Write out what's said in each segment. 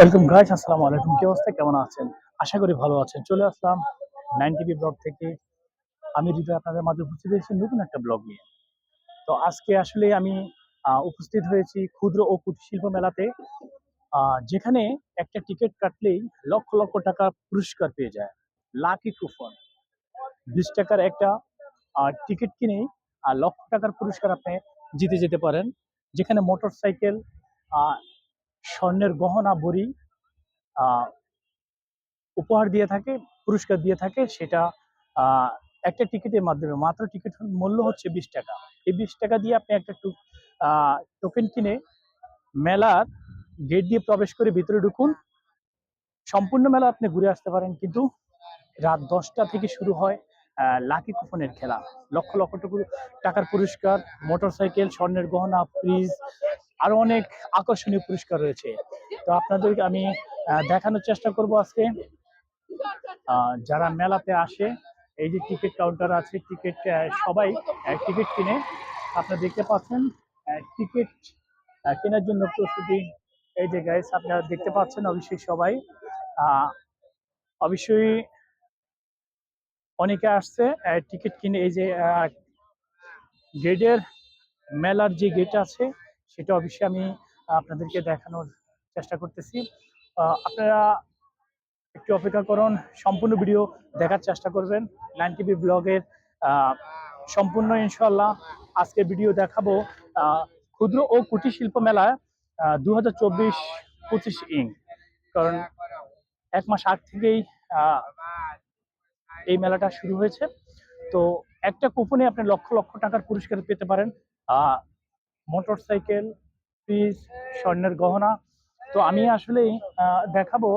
Welcome guys আসসালামু আলাইকুম কি অবস্থা? কেমন আছেন? আশা করি ভালো আছেন। চলে আসলাম নাইন টিভি ব্লগ থেকে। আমি হৃদয় আপনাদের মাঝে উপস্থিত হয়েছি নতুন একটা ব্লগ নিয়ে। তো আজকে আসলে আমি উপস্থিত হয়েছি ক্ষুদ্র ও কুটির শিল্প মেলাতে। যেখানে একটা টিকিট কাটলেই লক্ষ লক্ষ টাকা পুরস্কার পেয়ে যায়। লাকি কুপন বিশ টাকার একটা টিকিট কিনে লক্ষ টাকার পুরস্কার আপনি জিতে যেতে পারেন। যেখানে মোটর সাইকেল স্বর্ণের গহনা বড়ি উপহার দিয়ে থাকে, পুরস্কার দিয়ে থাকে, সেটা একটা টিকিটের মাধ্যমে, মাত্র টিকিট মূল্য হচ্ছে বিশ টাকা। এই বিশ টাকা দিয়ে আপনি একটা টোকেন কিনে মেলার গেট দিয়ে প্রবেশ করে ভিতরে ঢুকুন। সম্পূর্ণ মেলা আপনি ঘুরে আসতে পারেন, কিন্তু রাত দশটা থেকে শুরু হয় লাকি কুপনের খেলা। লক্ষ লক্ষ টুকু- টাকার পুরস্কার, মোটরসাইকেল, স্বর্ণের গহনা ফ্রিজ আরও অনেক আকর্ষণীয় পুরস্কার রয়েছে। তো আপনাদেরকে আমি দেখানোর চেষ্টা করব আজকে। যারা মেলাতে আসে, এই যে টিকিট কাউন্টার আছে, টিকিট সবাই টিকিট কিনে আপনারা দেখতে পাচ্ছেন টিকিট কেনার জন্য প্রস্তুতি। এই যে গাইস আপনারা দেখতে পাচ্ছেন অবশ্যই সবাই। অবশ্যই অনেকে আসছে টিকিট কিনে, এই যে গেটের মেলার যে গেট আছে সেটা অবশ্যই আমি আপনাদেরকে দেখানোর চেষ্টা করতেছি। আপনারা একটু অপেক্ষা করুন, সম্পূর্ণ ভিডিও দেখার চেষ্টা করবেন। নাইন টিভি ব্লগের সম্পূর্ণ ইনশাল্লাহ আজকে ভিডিও দেখাবো ক্ষুদ্র ও কুটির শিল্প মেলায় দু হাজার চব্বিশ পঁচিশ ইং। কারণ এক মাস আগ থেকেই এই মেলাটা শুরু হয়েছে। তো একটা কুপনে আপনি লক্ষ লক্ষ টাকার পুরস্কার পেতে পারেন। মোটর সাইকেল ফ্রিজ স্বর্ণের গহনা। তো আমি আসলে দেখাবো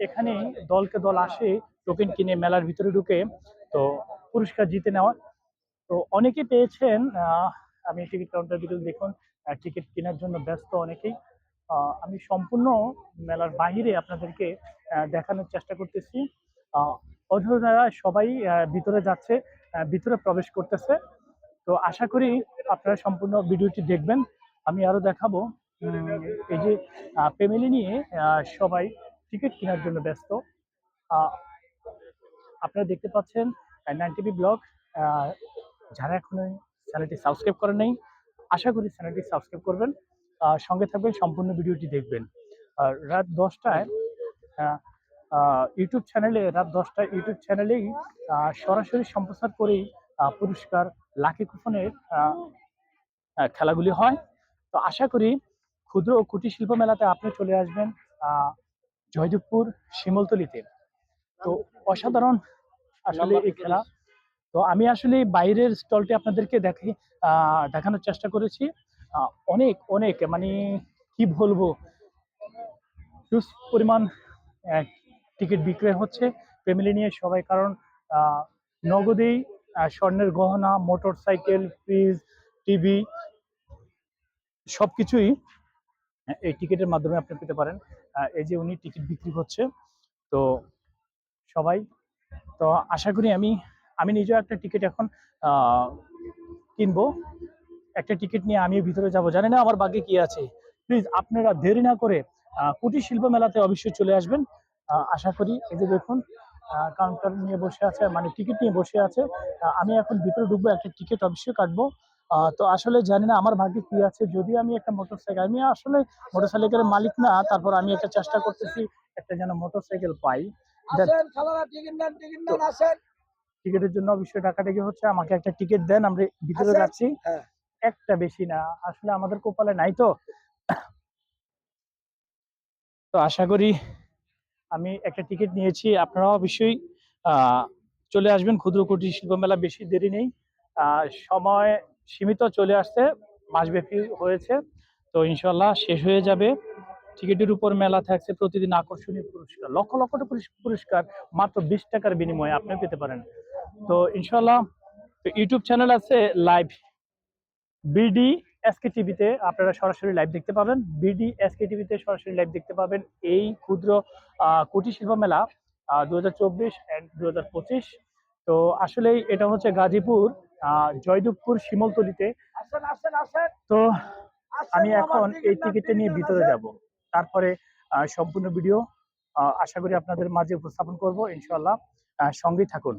এখানে দলকে দল আসে টোকেন কিনে মেলার ভিতরে ঢুকে। তো পুরস্কার জিতে নেওয়া তো অনেকে পেয়েছেন আমি টিকিট কাউন্টার ভিতরে দেখুন টিকিট কেনার জন্য ব্যস্ত অনেকেই। আমি সম্পূর্ণ মেলার বাইরে আপনাদেরকে দেখানোর চেষ্টা করতেছি। আহ, সবাই ভিতরে যাচ্ছে ভিতরে প্রবেশ করতেছে। তো আশা করি আপনারা সম্পূর্ণ ভিডিওটি দেখবেন। আমি আরও দেখাবো এই যে ফ্যামিলি নিয়ে সবাই টিকিট কেনার জন্য ব্যস্ত। আপনারা দেখতে পাচ্ছেন নাইন টিভি ব্লগ যারা এখনও চ্যানেলটি সাবস্ক্রাইব করেন নাই, আশা করি চ্যানেলটি সাবস্ক্রাইব করবেন সঙ্গে থাকবেন, সম্পূর্ণ ভিডিওটি দেখবেন। আর রাত দশটায় ইউটিউব চ্যানেলে রাত দশটায় ইউটিউব চ্যানেলেই সরাসরি সম্প্রচার করেই পুরস্কার লাকি কুপনের খেলাগুলি হয়। তো আশা করি ক্ষুদ্র ও কুটির শিল্প মেলাতে আপনি চলে আসবেন জয়দেবপুর শিমলতলিতে। তো অসাধারণ আসলে এই খেলা। তো আমি আসলে বাইরের স্টলটি আপনাদেরকে দেখি দেখানোর চেষ্টা করেছি। অনেক অনেক মানে কি বলব? পরিমাণ টিকিট বিক্রয় হচ্ছে ফ্যামিলি নিয়ে সবাই। কারণ নগদেই স্বর্ণের গহনা মোটর সাইকেল ফ্রিজ, টিভি, সবকিছুই এই টিকিটের মাধ্যমে আপনি পেতে পারেন। এই যে উনি টিকিট বিক্রি করছে, তো সবাই, তো আশা করি আমি আমি নিজেও একটা টিকিট এখন কিনবো। একটা টিকিট নিয়ে আমি ভিতরে যাব। জানি না আমার বাকি কি আছে। প্লিজ আপনারা দেরি না করে কুটির শিল্প মেলাতে অবশ্যই চলে আসবেন। আশা করি এই যে দেখুন কাউন্টার নিয়ে বসে আছে মানে টিকিট নিয়ে বসে আছে। আমি এখন ভিতরে ঢুকবো একটা টিকিট অবশ্যই কাটবো। তো আসলে জানি না আমার ভাগ্যে কি আছে। যদি আমি একটা মোটরসাইকেল আমি আসলে মোটরসাইকেলের মালিক না তারপর আমি একটা চেষ্টা করতেছি একটা যেন মোটরসাইকেল পাই। টিকিট টিকিট টিকিটের জন্য অবশ্যই টাকাটা কি হচ্ছে আমাকে একটা টিকিট দেন আমরা ভিতরে। যাচ্ছি। হ্যাঁ। একটা বেশি না আসলে আমাদের কপালে নাই তো। তো আশা করি আমি একটা টিকিট নিয়েছি আপনারা অবশ্যই চলে আসবেন। ক্ষুদ্র কুটির শিল্প মেলা বেশি দেরি নেই। সময় সীমিত চলে আসছে, মাসব্যাপী হয়েছে। তো ইনশাল্লাহ শেষ হয়ে যাবে। টিকিটের উপর মেলা থাকছে, প্রতিদিন আকর্ষণীয় পুরস্কার, লক্ষ লক্ষ পুরস্কার মাত্র বিশ টাকার বিনিময়ে আপনি পেতে পারেন। তো ইনশাল্লাহ ইউটিউব চ্যানেল আছে লাইভ বিডি এসকে টিভিতে আপনারা সরাসরি লাইভ দেখতে পাবেন। বিডি এসকে টিভিতে সরাসরি লাইভ দেখতে পাবেন এই ক্ষুদ্র কুটির শিল্প মেলা দু হাজার চব্বিশ দু হাজার পঁচিশ। তো আসলেই এটা হচ্ছে গাজীপুর জয়দেবপুর শিমলতলিতে। তো আমি এখন এই টিকিটটা নিয়ে ভিতরে। যাব। তারপরে সম্পূর্ণ ভিডিও আশা করি আপনাদের মাঝে উপস্থাপন করব ইনশাল্লাহ সঙ্গেই থাকুন।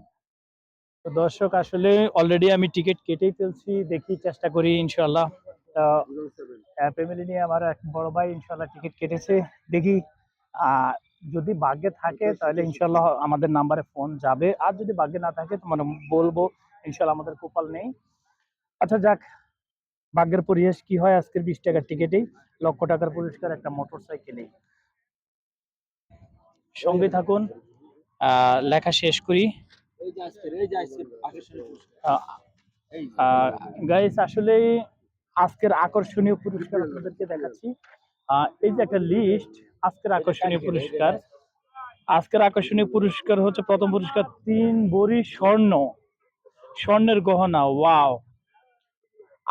তো দর্শক আসলে অলরেডি আমি টিকিট কেটেই ফেলছি দেখি চেষ্টা করি ইনশাল্লাহ ফ্যামিলি নিয়ে আমার এক বড় ভাই ইনশাল্লাহ টিকিট কেটেছে। দেখি যদি ভাগ্যে থাকে তাহলে ইনশাল্লাহ আমাদের নাম্বারে ফোন যাবে। আর যদি ভাগ্যে না থাকে তো মানে বলব ইনশাল্লাহ আমাদের কপাল নেই। আচ্ছা যাক ভাগ্যের পরিবেশ কি হয়? আজকের বিশ টাকার টিকিটেই লক্ষ টাকার পুরস্কার একটা মোটর সাইকেলেই সঙ্গে থাকুন লেখা শেষ করি। গাইস আসলে আজকের আকর্ষণীয় পুরস্কার আপনাদেরকে দেখাচ্ছি। এই যে একটা লিস্ট আজকের আকর্ষণীয় পুরস্কার। আজকের আকর্ষণীয় পুরস্কার হচ্ছে প্রথম পুরস্কার তিন বড়ি স্বর্ণ। স্বর্ণের গহনা ওয়াও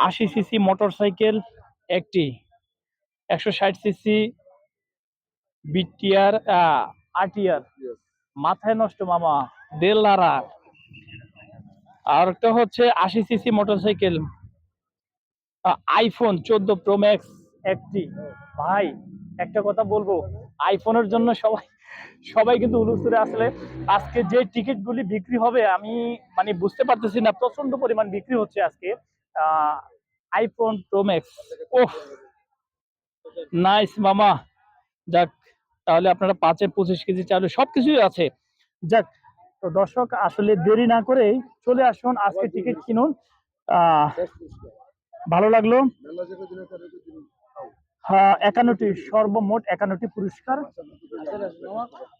আশি সিসি মোটরসাইকেল একটি। একশো ষাট সিসি বিটিআর আটিয়ার মাথায় নষ্ট মামা দেড়লারা আর একটা হচ্ছে আশি সিসি মোটরসাইকেল আইফোন চোদ্দ প্রো ম্যাক্স একটি। ভাই একটা কথা বলব আইফোনের জন্য সবাই সবাই কিন্তু উলুসুরে আসলে আজকে যে টিকিটগুলি বিক্রি হবে আমি মানে বুঝতে পারতেছি না প্রচণ্ড পরিমাণ বিক্রি হচ্ছে আজকে। IPhone pro max oh nice মামা। যাক তাহলে আপনারা পাঁচে পঁচিশ কেজি চালু সবকিছুই আছে। যাক তো দর্শক আসলে দেরি না করেই চলে আসুন আজকে টিকিট কিনুন। আহ। ভালো লাগল। হ্যাঁ, একান্নটি সর্বমোট একান্নটি পুরস্কার।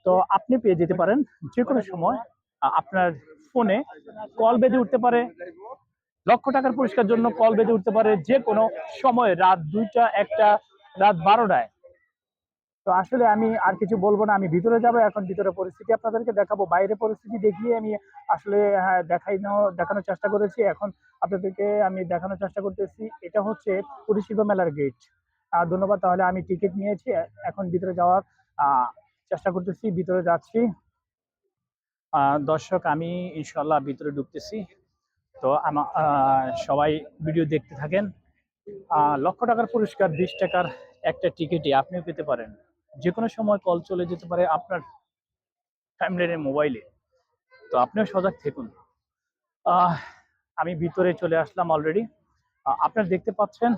তো আপনি পেয়ে যেতে পারেন যে কোনো সময় আপনার ফোনে কল বেঁধে উঠতে পারে লক্ষ টাকার পুরস্কার জন্য কল বেঁধে উঠতে পারে যে কোনো সময় রাত দুইটা একটা রাত বারোটায় তো আসলে আমি আর কিছু বলব না আমি ভিতরে যাব এখন ভিতরে পরিস্থিতি আপনাদেরকে দেখাবো বাইরে পরিস্থিতি দেখিয়ে আমি আসলে হ্যাঁ, দেখাইনো দেখানোর চেষ্টা করেছি এখন আপনাদেরকে আমি দেখানোর চেষ্টা করতেছি এটা হচ্ছে পরিশিল্প মেলার গেট ধন্যবাদ তাহলে আমি টিকিট নিয়েছি এখন ভিতরে যাওয়ার চেষ্টা করতেছি ভিতরে যাচ্ছি। দর্শক আমি ইনশাল্লাহ ভিতরে ঢুকতেছি তো আমা- আহ, সবাই ভিডিও দেখতে থাকেন। লক্ষ টাকার পুরস্কার বিশ টাকার একটা টিকিটই আপনিও পেতে পারেন। যে কোনো সময় কল চলে যেতে পারে আপনার ফ্যামিলির মোবাইলে তো আপনিও সজাগ থাকুন। আমি ভিতরে চলে আসলাম অলরেডি আপনার দেখতে পাচ্ছেন?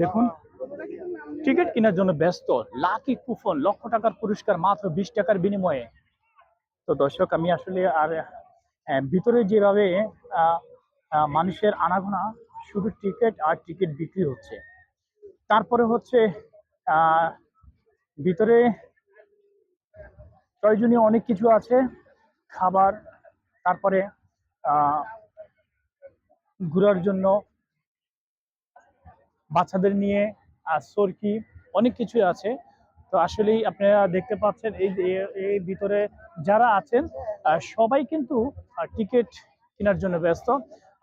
দেখুন। টিকিট কেনার জন্য ব্যস্ত। লাকি কুপন লক্ষ টাকার পুরস্কার মাত্র বিশ টাকার বিনিময়ে। তো দর্শক আমি আসলে আর আহ, ভিতরে যেভাবে মানুষের আনাগোনা শুধু টিকিট আর টিকিট বিক্রি হচ্ছে। তারপরে হচ্ছে ভিতরে প্রয়োজনীয় অনেক কিছু আছে, খাবার, তারপরে ঘোরার জন্য, বাচ্চাদের নিয়ে, আর সরকি, অনেক কিছুই আছে। তো আসলেই আপনারা দেখতে পাচ্ছেন এই এই ভিতরে যারা আছেন সবাই কিন্তু টিকিট কেনার জন্য ব্যস্ত।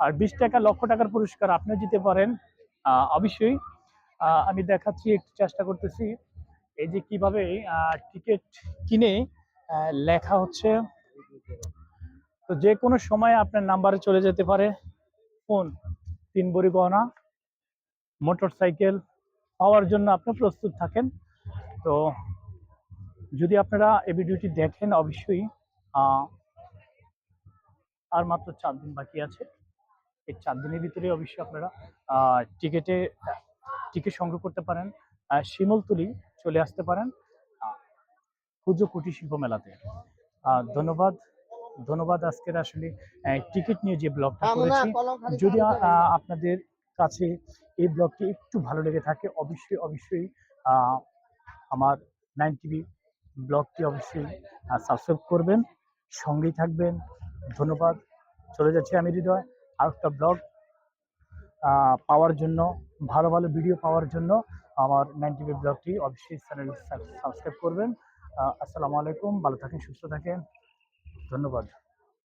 আর বিশ টাকা, লক্ষ টাকার পুরস্কার আপনিও দিতে পারেন অবশ্যই। আমি দেখাচ্ছি, একটু চেষ্টা করতেছি। এই যে কীভাবে টিকিট কিনে লেখা হচ্ছে। তো যে কোনো সময় আপনার নাম্বারে চলে যেতে পারে। ফোন, তিন বড়ি গহনা মোটর সাইকেল পাওয়ার জন্য আপনি প্রস্তুত থাকেন। তো যদি আপনারা এই ভিডিওটি দেখেন, অবশ্যই আর মাত্র চার দিন বাকি আছে। এই চার দিনের ভিতরে অবশ্যই আপনারা টিকিটে টিকিট সংগ্রহ করতে পারেন। শিমলতলি চলে আসতে পারেন ক্ষুদ্র কুটির শিল্প মেলাতে। ধন্যবাদ ধন্যবাদ আজকের আসলে টিকিট নিয়ে যে ব্লগটা করেছি। যদি আপনাদের কাছে এই ব্লগটি একটু ভালো লেগে থাকে অবশ্যই অবশ্যই আমার নাইন টিভি ব্লগটি অবশ্যই সাবস্ক্রাইব করবেন সঙ্গেই থাকবেন। ধন্যবাদ। চলে যাচ্ছে আমি হৃদয়। আর একটা ব্লগ পাওয়ার জন্য ভালো ভালো ভিডিও পাওয়ার জন্য আমার নাইনটি টিভি ব্লগটি অবশ্যই চ্যানেল সাবস্ক্রাইব করবেন। আসসালামু আলাইকুম, ভালো থাকেন, সুস্থ থাকেন। ধন্যবাদ।